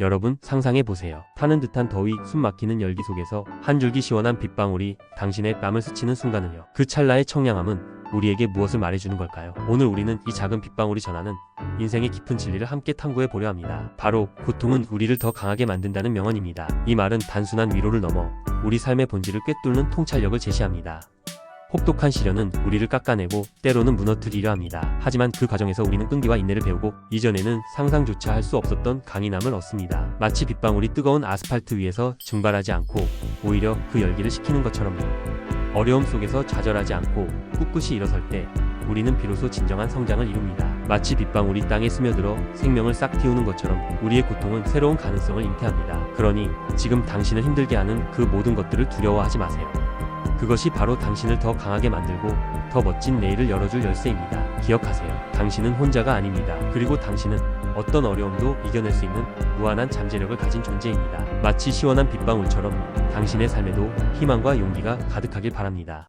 여러분 상상해 보세요. 타는 듯한 더위, 숨 막히는 열기 속에서 한 줄기 시원한 빗방울이 당신의 뺨을 스치는 순간은요. 그 찰나의 청량함은 우리에게 무엇을 말해주는 걸까요? 오늘 우리는 이 작은 빗방울이 전하는 인생의 깊은 진리를 함께 탐구해 보려 합니다. 바로 고통은 우리를 더 강하게 만든다는 명언입니다. 이 말은 단순한 위로를 넘어 우리 삶의 본질을 꿰뚫는 통찰력을 제시합니다. 혹독한 시련은 우리를 깎아내고 때로는 무너뜨리려 합니다. 하지만 그 과정에서 우리는 끈기와 인내를 배우고 이전에는 상상조차 할 수 없었던 강인함을 얻습니다. 마치 빗방울이 뜨거운 아스팔트 위에서 증발하지 않고 오히려 그 열기를 식히는 것처럼요. 어려움 속에서 좌절하지 않고 꿋꿋이 일어설 때 우리는 비로소 진정한 성장을 이룹니다. 마치 빗방울이 땅에 스며들어 생명을 싹 틔우는 것처럼 우리의 고통은 새로운 가능성을 잉태합니다. 그러니 지금 당신을 힘들게 하는 그 모든 것들을 두려워하지 마세요. 그것이 바로 당신을 더 강하게 만들고 더 멋진 내일을 열어줄 열쇠입니다. 기억하세요. 당신은 혼자가 아닙니다. 그리고 당신은 어떤 어려움도 이겨낼 수 있는 무한한 잠재력을 가진 존재입니다. 마치 시원한 빗방울처럼 당신의 삶에도 희망과 용기가 가득하길 바랍니다.